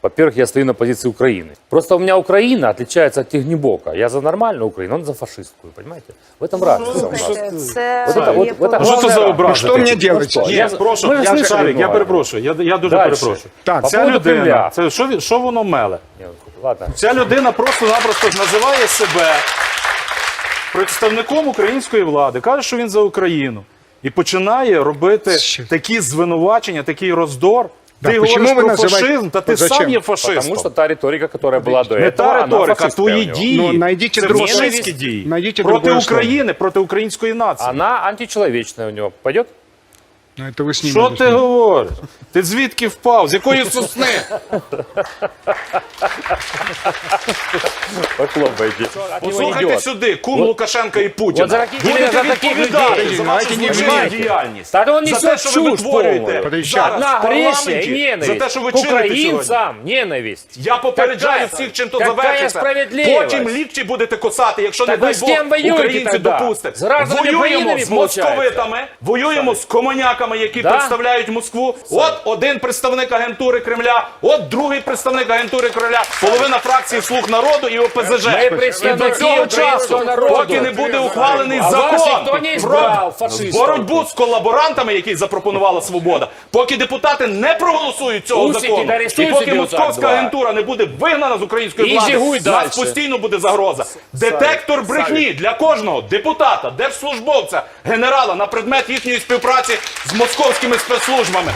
Во-первых, я стою на позиции Украины. Просто у меня Украина отличается от Технибока. Я за нормальную Украину, он за фашистскую, понимаете? В этом разница у нас. Слухайте, це Вот это, вот, є вот это повага. Що це за главная образи разница. Что мне такі? делать? что? Ні, Я- прошу, ми ж я, слышали Шарик, я много. перепрошую, я, я дуже Дальше. перепрошую. Так, По Ця поводу людина, Кремля. це що, він- що воно меле? Не, Ладно. Ця людина просто-напросто називає себе представником української влади, каже, що він за Україну. І починає робити Що? такі звинувачення, такий роздор. Да, ты почему говоришь про называете... фашизм, да ты Зачем? сам не фашист. Потому что та риторика, которая была до Не этого, та риторика, а фашистская твої у него. дії. Ну, найдіть це другое фашистські дії. Найдіть проти другое. України, проти української нації. Она античеловечная у него. Пойдет? Ну, это вы с ним. Що ти говориш? Ти звідки впав? З якої сосни? Похлопайте. Послухайте сюди, кум Лукашенка і Путіна. от за Будете за таких відповідати людей. за вашу не злочинну діяльність. Та он за несет те, що ви чушь витворюєте полную. Зараз Одна в парламенті, ненависть. за те, що ви К чините сьогодні. украинцам ненависть. Я попереджаю всіх, чим то какая завершиться. Потім лікчі будете косати, якщо Так не ви дай з Бог воюєте українці допустять. З Воюємо з московитами, воюємо з комуняками, які Да? представляють Москву. От один представник агентури Кремля, от другий представник агентури Кремля, половина фракції «Слуг народу» і ОПЗЖ. Ми І до цього часу, народу. поки не буде ухвалений А закон не про фашистів. боротьбу з колаборантами, який запропонувала свобода, поки депутати не проголосують цього Усики закону, і поки московська агентура не буде вигнана з української влади, нас дальше. постійно буде загроза. Детектор брехні для кожного депутата, держслужбовця, генерала на предмет їхньої співпраці з московськими спецслужбами.